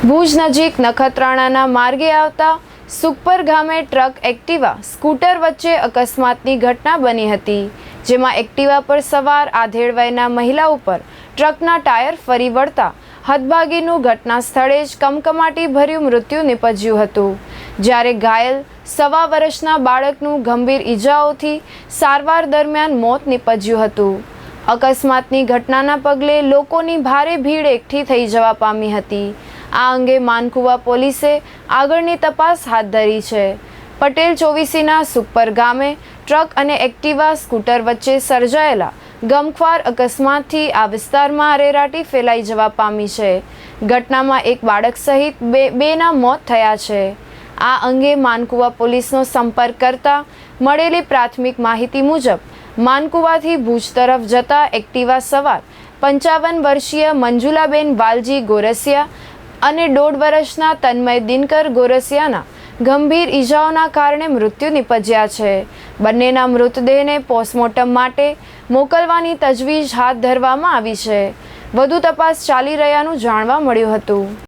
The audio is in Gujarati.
ભુજ નજીક નખત્રાણાના માર્ગે આવતા સુખપર ગામે ટ્રક એક્ટિવા સ્કૂટર વચ્ચે અકસ્માતની ઘટના બની હતી, જેમાં એક્ટિવા પર સવાર આધેડ વયના મહિલા ઉપર ટ્રકના ટાયર ફરી વળતા હદભાગીનું ઘટના સ્થળે જ કમકમાટી ભર્યું મૃત્યુ નિપજ્યું હતું. જ્યારે ઘાયલ સવા વર્ષના બાળકનું ગંભીર ઈજાઓથી સારવાર દરમિયાન મોત નિપજ્યું હતું. અકસ્માતની ઘટનાના પગલે લોકોની ભારે ભીડ એકઠી થઈ જવા પામી હતી. આ અંગે માનકુવા પોલીસે આગળની તપાસ હાથ ધરી છે. પટેલ ચોવીસીના સુપર ગામે ટ્રક અને એક્ટિવા સ્કૂટર વચ્ચે સર્જાયેલા ગમખ્વાર અકસ્માતથી આ વિસ્તારમાં અરેરાટી ફેલાઈ જવા પામી છે. ઘટનામાં એક બાળક સહિત બે, બેના મોત થયા છે. આ અંગે માનકુવા પોલીસનો સંપર્ક કરતા મળેલી પ્રાથમિક માહિતી મુજબ, માનકુવાથી ભુજ તરફ જતા એક્ટિવા સવાર પંચાવન વર્ષીય મંજુલાબેન વાલજી ગોરસિયા અને દોઢ વર્ષના તન્મય દિનકર ગોરસિયાના ગંભીર ઈજાઓના કારણે મૃત્યુ નિપજ્યા છે. બંનેના મૃતદેહને પોસ્ટમોર્ટમ માટે મોકલવાની તજવીજ હાથ ધરવામાં આવી છે. વધુ તપાસ ચાલી રહ્યાનું જાણવા મળ્યું હતું.